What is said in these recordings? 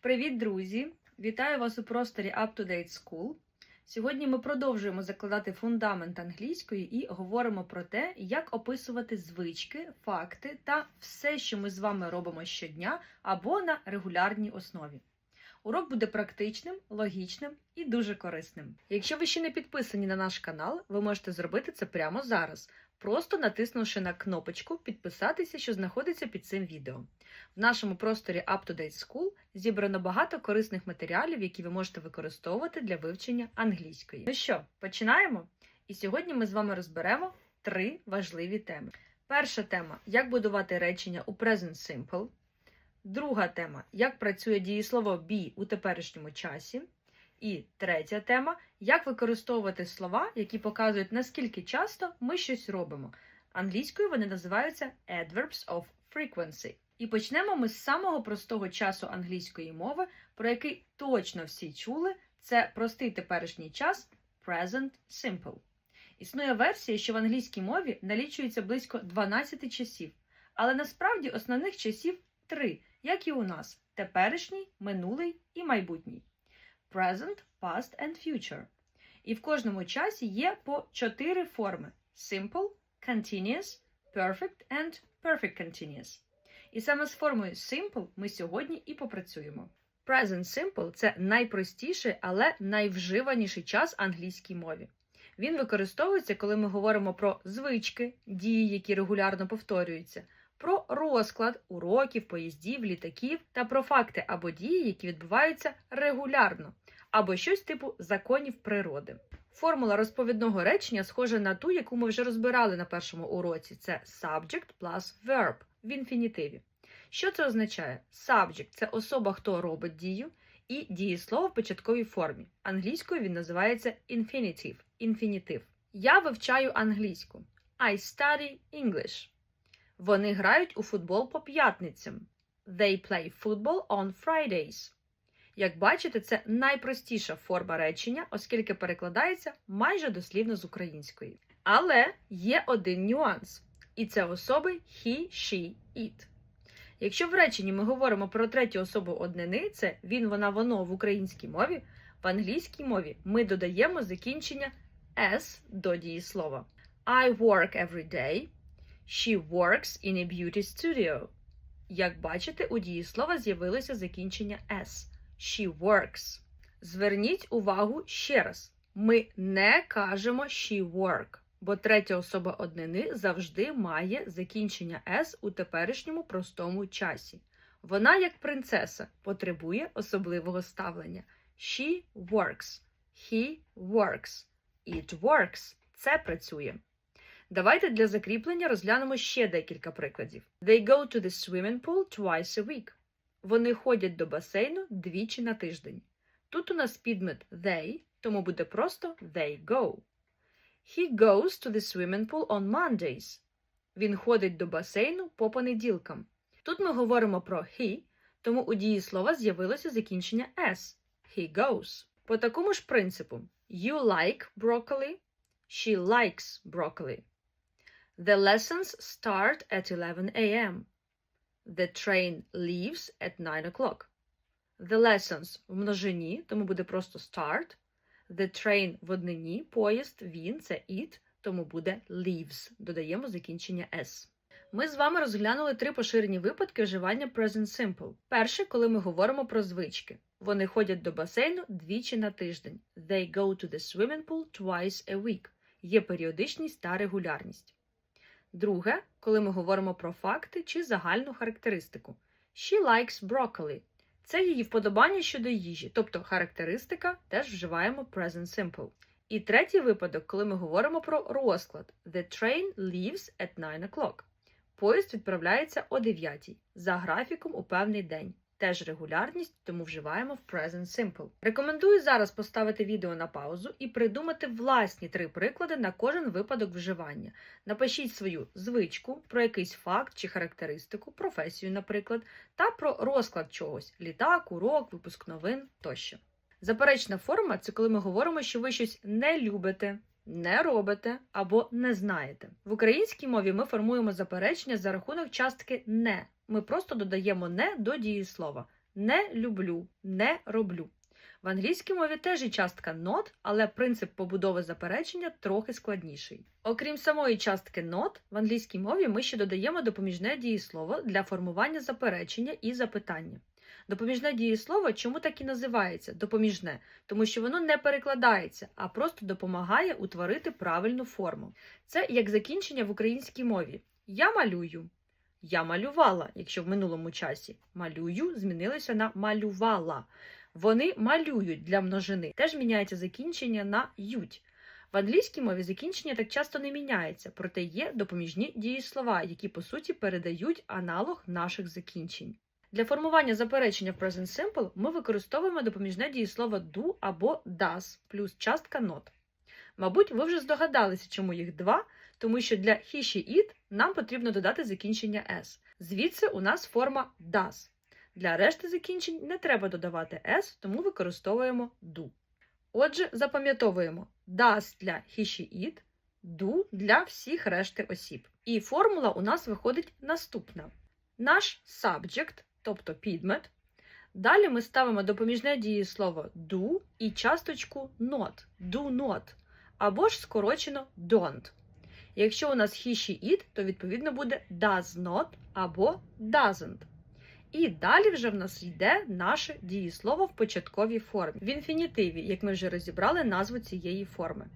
Привіт, друзі! Вітаю вас у просторі Up to Date School. Сьогодні ми продовжуємо закладати фундамент англійської і говоримо про те, як описувати звички, факти та все, що ми з вами робимо щодня або на регулярній основі. Урок буде практичним, логічним і дуже корисним. Якщо ви ще не підписані на наш канал, ви можете зробити це прямо зараз, просто натиснувши на кнопочку Підписатися, що знаходиться під цим відео. В нашому просторі Up to Date School зібрано багато корисних матеріалів, які ви можете використовувати для вивчення англійської. Ну що, починаємо? І сьогодні ми з вами розберемо три важливі теми. Перша тема як будувати речення у Present Simple. Друга тема як працює дієслово be у теперішньому часі. І третя тема як використовувати слова, які показують, наскільки часто ми щось робимо. Англійською вони називаються adverbs of frequency. І почнемо ми з самого простого часу англійської мови, про який точно всі чули. Це простий теперішній час present simple. Існує версія, що в англійській мові налічується близько 12 часів, але насправді основних часів три, як і у нас: теперішній, минулий і майбутній. Present, past and future. І в кожному часі є по чотири форми: simple, continuous, perfect and perfect continuous. І саме з формою simple ми сьогодні і попрацюємо. Present simple це найпростіший, але найвживаніший час англійській мові. Він використовується, коли ми говоримо про звички, дії, які регулярно повторюються, про розклад уроків, поїздів, літаків та про факти або дії, які відбуваються регулярно, або щось типу законів природи. Формула розповідного речення схожа на ту, яку ми вже розбирали на першому уроці. Це subject plus verb в інфінітиві. Що це означає? Subject – це особа, хто робить дію, і дієслово в початковій формі. Англійською він називається infinitive – інфінітив. Я вивчаю англійську. I study English. Вони грають у футбол по п'ятницям. They play football on Fridays. Як бачите, це найпростіша форма речення, оскільки перекладається майже дослівно з української. Але є один нюанс, і це особи he, she, it. Якщо в реченні ми говоримо про третю особу однини, це він, вона, воно в українській мові, в англійській мові ми додаємо закінчення s до дієслова. I work every day. She works in a beauty studio. Як бачите, у дієслова з'явилося закінчення s. She works. Зверніть увагу ще раз. Ми не кажемо she work, бо третя особа однини завжди має закінчення s у теперішньому простому часі. Вона, як принцеса, потребує особливого ставлення. She works. He works. It works. Це працює. Давайте для закріплення розглянемо ще декілька прикладів. They go to the swimming pool twice a week. Вони ходять до басейну двічі на тиждень. Тут у нас підмет they, тому буде просто they go. He goes to the swimming pool on Mondays. Він ходить до басейну по понеділкам. Тут ми говоримо про he, тому у дієслова з'явилося закінчення s. He goes. По такому ж принципу you like broccoli, she likes broccoli. The lessons start at 11 a.m. The train leaves at 9 o'clock. The lessons в множині, тому буде просто start. The train в однині, поїзд, він це it, тому буде leaves. Додаємо закінчення s. Ми з вами розглянули три поширені випадки вживання present simple. Перший, коли ми говоримо про звички. Вони ходять до басейну двічі на тиждень. They go to the swimming pool twice a week. Є періодичність та регулярність. Друге, коли ми говоримо про факти чи загальну характеристику. She likes broccoli. Це її вподобання щодо їжі, тобто характеристика теж вживаємо present simple. І третій випадок, коли ми говоримо про розклад. The train leaves at 9 o'clock. Поїзд відправляється о 9 за графіком у певний день. Теж регулярність, тому вживаємо в present simple. Рекомендую зараз поставити відео на паузу і придумати власні три приклади на кожен випадок вживання. Напишіть свою звичку про якийсь факт чи характеристику, професію, наприклад, та про розклад чогось літак, урок, випуск новин тощо. Заперечна форма це коли ми говоримо, що ви щось не любите, не робите або не знаєте. В українській мові ми формуємо заперечення за рахунок частки не. Ми просто додаємо не до дієслова. Не люблю, не роблю. В англійській мові теж є частка not, але принцип побудови заперечення трохи складніший. Окрім самої частки not, в англійській мові ми ще додаємо допоміжне дієслово для формування заперечення і запитання. Допоміжне дієслово чому так і називається допоміжне, тому що воно не перекладається, а просто допомагає утворити правильну форму. Це як закінчення в українській мові. Я малюю. Я малювала, якщо в минулому часі. Малюю змінилося на малювала. Вони малюють для множини. Теж міняється закінчення на ють. В англійській мові закінчення так часто не міняється, проте є допоміжні дієслова, які по суті передають аналог наших закінчень. Для формування заперечення в Present Simple ми використовуємо допоміжне дієслово do або does плюс частка not. Мабуть, ви вже здогадалися, чому їх два, тому що для he, she, it нам потрібно додати закінчення s. Звідси у нас форма does. Для решти закінчень не треба додавати s, тому використовуємо do. Отже, запам'ятовуємо does для he, she, it, do для всіх решти осіб. І формула у нас виходить наступна. Наш subject, тобто підмет. Далі ми ставимо допоміжне дієслово do і часточку not, do not, або ж скорочено don't. Якщо у нас she, it, то відповідно буде does not або doesn't. І далі вже в нас йде наше дієслово в початковій формі. В інфінітиві, як ми вже розібрали назву цієї форми.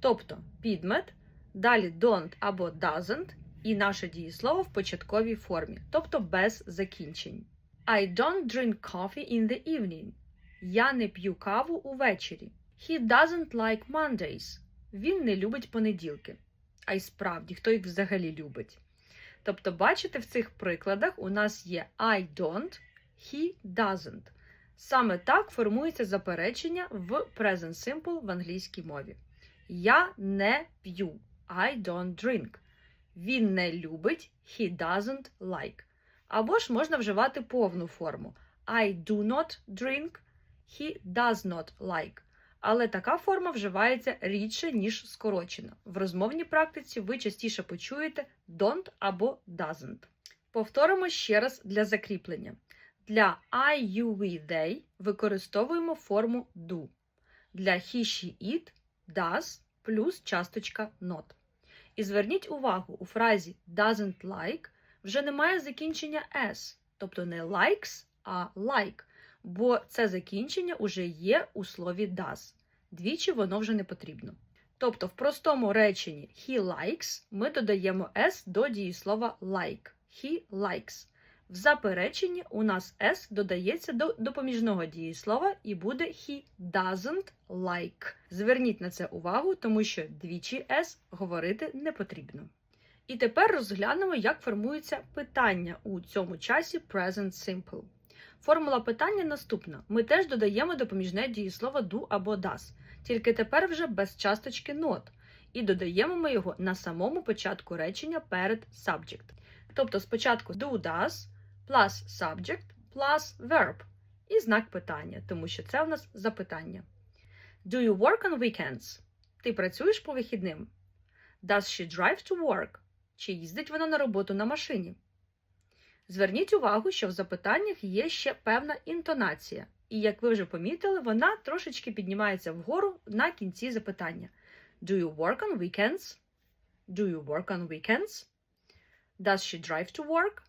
Тобто підмет, далі don't або doesn't, і наше дієслово в початковій формі, тобто без закінчень. I don't drink coffee in the evening. Я не п'ю каву увечері. He doesn't like Mondays. Він не любить понеділки. А й справді, хто їх взагалі любить? Тобто, бачите, в цих прикладах у нас є I don't, he doesn't. Саме так формується заперечення в Present Simple в англійській мові. Я не п'ю. I don't drink. Він не любить, he doesn't like. Або ж можна вживати повну форму. I do not drink, he does not like. Але така форма вживається рідше, ніж скорочена. В розмовній практиці ви частіше почуєте don't або doesn't. Повторимо ще раз для закріплення. Для I, you, we, they використовуємо форму do. Для he, she, it does плюс часточка not. І зверніть увагу, у фразі doesn't like вже немає закінчення s, тобто не likes, а like, бо це закінчення вже є у слові does. Двічі воно вже не потрібно. Тобто в простому реченні he likes ми додаємо s до дієслова like. He likes. В запереченні у нас s додається до допоміжного дієслова і буде he doesn't like. Зверніть на це увагу, тому що двічі s говорити не потрібно. І тепер розглянемо, як формується питання у цьому часі Present Simple. Формула питання наступна: ми теж додаємо допоміжне дієслово do або does, тільки тепер вже без часточки not, і додаємо ми його на самому початку речення перед subject. Тобто спочатку do does plus subject plus verb і знак питання, тому що це у нас запитання. Do you work on weekends? Ти працюєш по вихідним? Does she drive to work? Чи їздить вона на роботу на машині? Зверніть увагу, що в запитаннях є ще певна інтонація, і, як ви вже помітили, вона трошечки піднімається вгору на кінці запитання. Do you work on weekends? Do you work on weekends? Does she drive to work?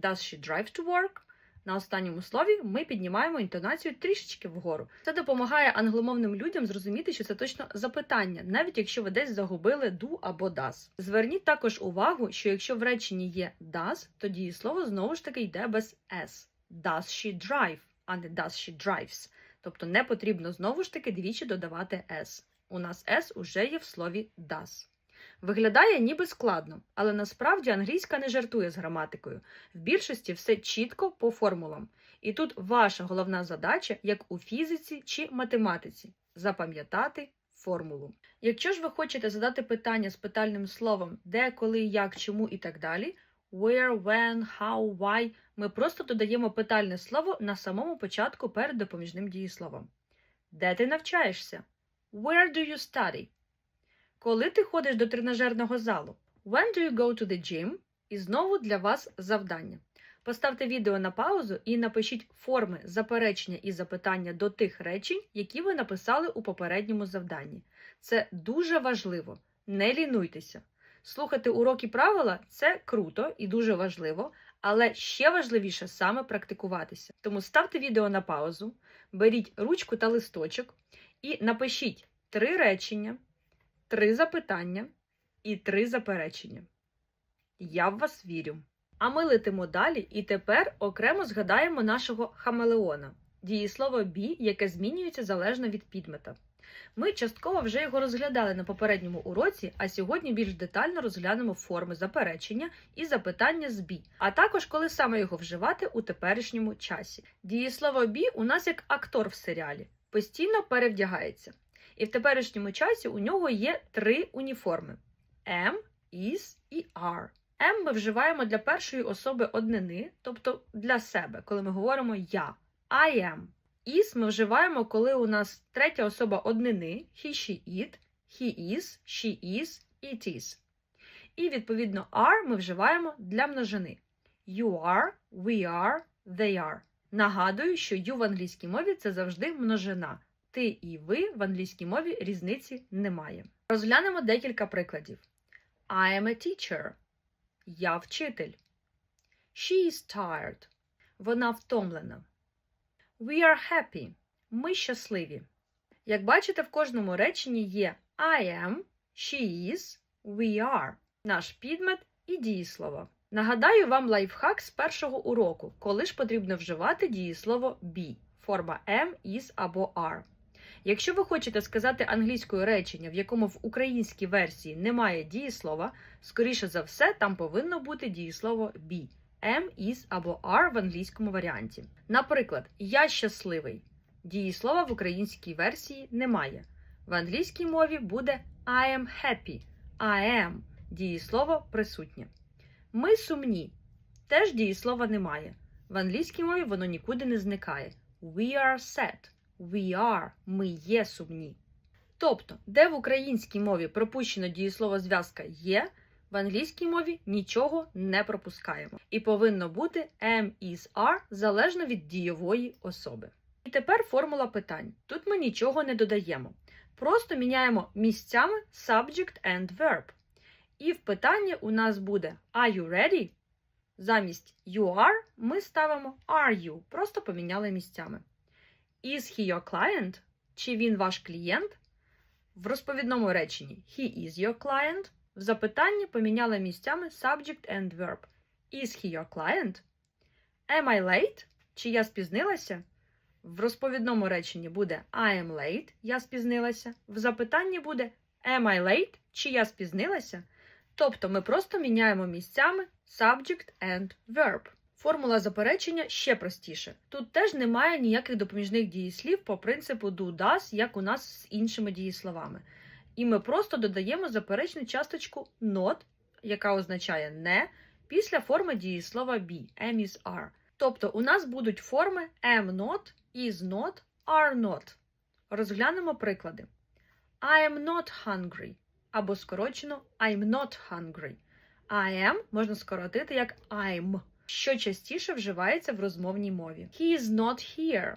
Does she drive to work? На останньому слові ми піднімаємо інтонацію трішечки вгору. Це допомагає англомовним людям зрозуміти, що це точно запитання, навіть якщо ви десь загубили do або does. Зверніть також увагу, що якщо в реченні є does, то дієслово знову ж таки йде без s. Does she drive, а не does she drives. Тобто не потрібно знову ж таки двічі додавати s. У нас s уже є в слові does. Виглядає ніби складно, але насправді англійська не жартує з граматикою. В більшості все чітко по формулам. І тут ваша головна задача, як у фізиці чи математиці запам'ятати формулу. Якщо ж ви хочете задати питання з питальним словом де, коли, як, чому і так далі, where, when, how, why, ми просто додаємо питальне слово на самому початку перед допоміжним дієсловом. Де ти навчаєшся? Where do you study? Коли ти ходиш до тренажерного залу? When do you go to the gym? І знову для вас завдання. Поставте відео на паузу і напишіть форми заперечення і запитання до тих речень, які ви написали у попередньому завданні. Це дуже важливо. Не лінуйтеся. Слухати уроки правила це круто і дуже важливо, але ще важливіше саме практикуватися. Тому ставте відео на паузу, беріть ручку та листочок і напишіть три речення, три запитання і три заперечення. Я в вас вірю. А ми летимо далі і тепер окремо згадаємо нашого хамелеона дієслово be, яке змінюється залежно від підмета. Ми частково вже його розглядали на попередньому уроці, а сьогодні більш детально розглянемо форми заперечення і запитання з be, а також коли саме його вживати у теперішньому часі. Дієслово be у нас як актор в серіалі, постійно перевдягається. І в теперішньому часі у нього є три уніформи: am, is і are. Am ми вживаємо для першої особи однини, тобто для себе, коли ми говоримо я. I am. Is ми вживаємо, коли у нас третя особа однини he, she, it, he is, she is, it is. І відповідно are ми вживаємо для множини. You are, we are, they are. Нагадую, що you в англійській мові це завжди множина. Ти і ви в англійській мові різниці немає. Розглянемо декілька прикладів. I am a teacher. Я вчитель. She is tired. Вона втомлена. We are happy. Ми щасливі. Як бачите, в кожному реченні є I am, she is, we are. Наш підмет і дієслово. Нагадаю вам лайфхак з першого уроку, коли ж потрібно вживати дієслово be, форма am, is або are. Якщо ви хочете сказати англійською речення, в якому в українській версії немає дієслова, скоріше за все, там повинно бути дієслово be, am, is або are в англійському варіанті. Наприклад, я щасливий. Дієслова в українській версії немає. В англійській мові буде I am happy. I am. Дієслово присутнє. Ми сумні. Теж дієслова немає. В англійській мові воно нікуди не зникає. We are sad. We are. Ми є сумні. Тобто, де в українській мові пропущено дієслово зв'язка є, в англійській мові нічого не пропускаємо. І повинно бути am, is, are залежно від дійової особи. І тепер формула питань. Тут ми нічого не додаємо. Просто міняємо місцями subject and verb. І в питанні у нас буде Are you ready? Замість you are ми ставимо are you. Просто поміняли місцями. Is he your client? Чи він ваш клієнт? В розповідному реченні He is your client. В запитанні поміняли місцями subject and verb. Is he your client? Am I late? Чи я спізнилася? В розповідному реченні буде I am late, я спізнилася. В запитанні буде Am I late? Чи я спізнилася? Тобто ми просто міняємо місцями subject and verb. Формула заперечення ще простіше. Тут теж немає ніяких допоміжних дієслів по принципу do does, як у нас з іншими дієсловами. І ми просто додаємо заперечну часточку not, яка означає не, після форми дієслова be, am is are. Тобто у нас будуть форми am not, is not, are not. Розглянемо приклади. I am not hungry. Або скорочено I'm not hungry. I am можна скоротити як I'm, що частіше вживається в розмовній мові. He is not here.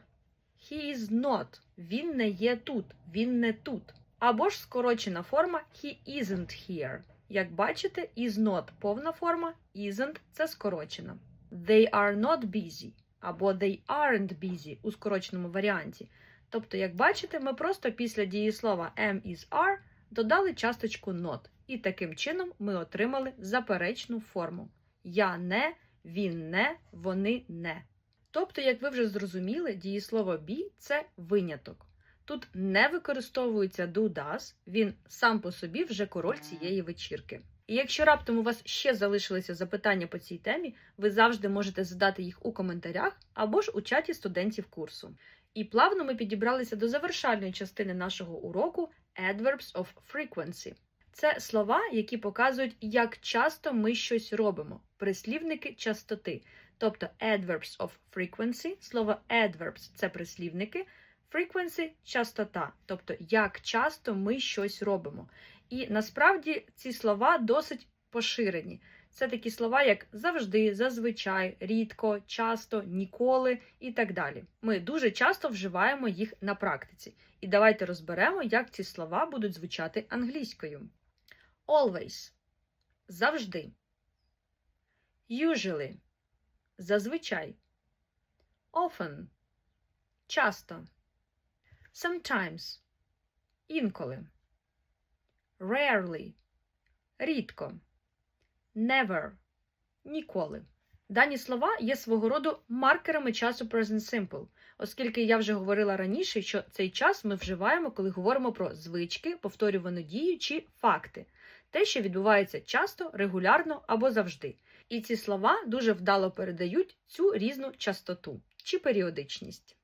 He is not. Він не є тут. Він не тут. Або ж скорочена форма he isn't here. Як бачите, is not повна форма, isn't це скорочена. They are not busy. Або they aren't busy у скороченому варіанті. Тобто, як бачите, ми просто після дієслова am is are додали часточку not. І таким чином ми отримали заперечну форму. Я не, він не, вони не. Тобто, як ви вже зрозуміли, дієслово be – це виняток. Тут не використовується do does, він сам по собі вже король цієї вечірки. І якщо раптом у вас ще залишилися запитання по цій темі, ви завжди можете задати їх у коментарях або ж у чаті студентів курсу. І плавно ми підібралися до завершальної частини нашого уроку Adverbs of Frequency. Це слова, які показують, як часто ми щось робимо, прислівники частоти. Тобто adverbs of frequency, слово adverbs – це прислівники, frequency – частота, тобто як часто ми щось робимо. І насправді ці слова досить поширені. Це такі слова, як завжди, зазвичай, рідко, часто, ніколи і так далі. Ми дуже часто вживаємо їх на практиці. І давайте розберемо, як ці слова будуть звучати англійською. Always завжди. Usually зазвичай. Often часто. Sometimes інколи. Rarely рідко. Never ніколи. Дані слова є свого роду маркерами часу Present Simple, оскільки я вже говорила раніше, що цей час ми вживаємо, коли говоримо про звички, повторювану дію чи факти, те, що відбувається часто, регулярно або завжди. І ці слова дуже вдало передають цю різну частоту чи періодичність.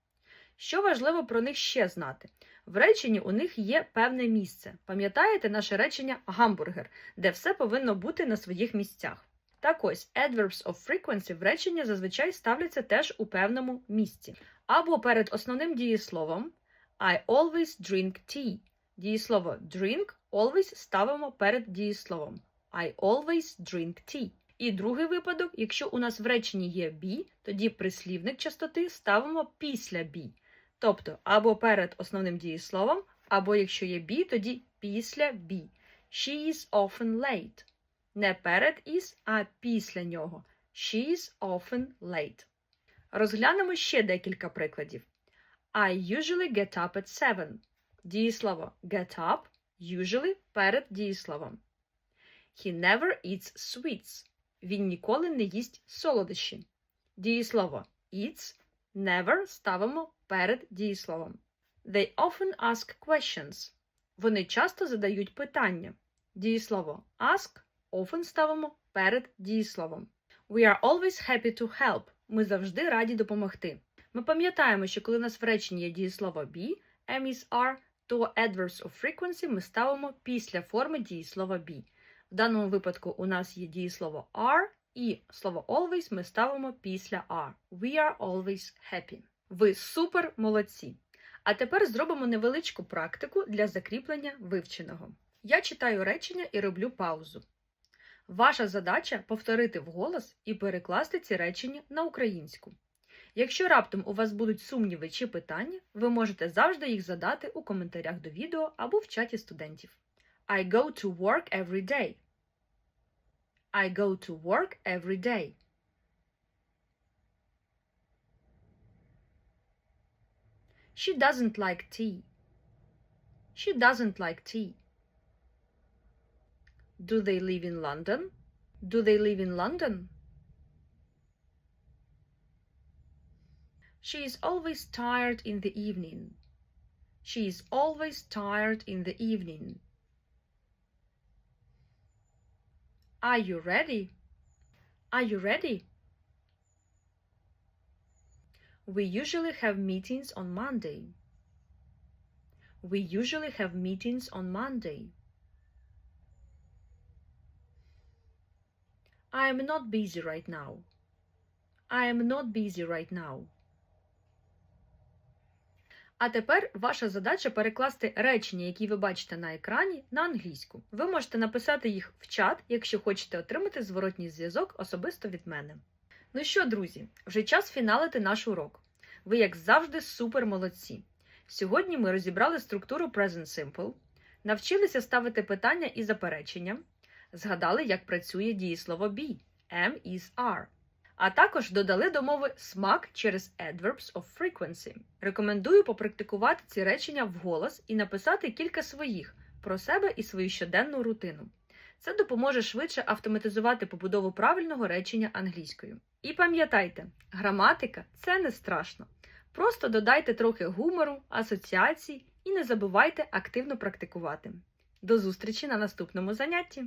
Що важливо про них ще знати? В реченні у них є певне місце. Пам'ятаєте наше речення гамбургер, де все повинно бути на своїх місцях. Так ось, adverbs of frequency в реченні зазвичай ставляться теж у певному місці. Або перед основним дієсловом I always drink tea. Дієслово drink always ставимо перед дієсловом I always drink tea. І другий випадок, якщо у нас в реченні є be, тоді прислівник частоти ставимо після be. Тобто або перед основним дієсловом, або якщо є be, тоді після be. She is often late. Не перед is, а після нього. She is often late. Розглянемо ще декілька прикладів. I usually get up at 7. Дієслово get up usually перед дієсловом. He never eats sweets. Він ніколи не їсть солодощі. Дієслово eats never ставимо перед дієсловом. They often ask questions. Вони часто задають питання. Дієслово ask often ставимо перед дієсловом. We are always happy to help. Ми завжди раді допомогти. Ми пам'ятаємо, що коли у нас в реченні є дієслово be, am is are, то adverbs of frequency ми ставимо після форми дієслова be. В даному випадку у нас є дієслово are, і слово always ми ставимо після are. We are always happy. Ви супер молодці! А тепер зробимо невеличку практику для закріплення вивченого. Я читаю речення і роблю паузу. Ваша задача повторити вголос і перекласти ці речення на українську. Якщо раптом у вас будуть сумніви чи питання, ви можете завжди їх задати у коментарях до відео або в чаті студентів. I go to work every day. I go to work every day. She doesn't like tea. She doesn't like tea. Do they live in London? Do they live in London? She is always tired in the evening. She is always tired in the evening. Are you ready? Are you ready? We usually have meetings on Monday. We usually have meetings on Monday. I am not busy right now. I am not busy right now. А тепер ваша задача перекласти речення, які ви бачите на екрані, на англійську. Ви можете написати їх в чат, якщо хочете отримати зворотній зв'язок особисто від мене. Ну що, друзі, вже час фіналити наш урок. Ви, як завжди, супер молодці. Сьогодні ми розібрали структуру Present Simple, навчилися ставити питання і заперечення, згадали, як працює дієслово be, am is are. А також додали до мови смак через adverbs of frequency. Рекомендую попрактикувати ці речення вголос і написати кілька своїх про себе і свою щоденну рутину. Це допоможе швидше автоматизувати побудову правильного речення англійською. І пам'ятайте, граматика це не страшно. Просто додайте трохи гумору, асоціацій і не забувайте активно практикувати. До зустрічі на наступному занятті!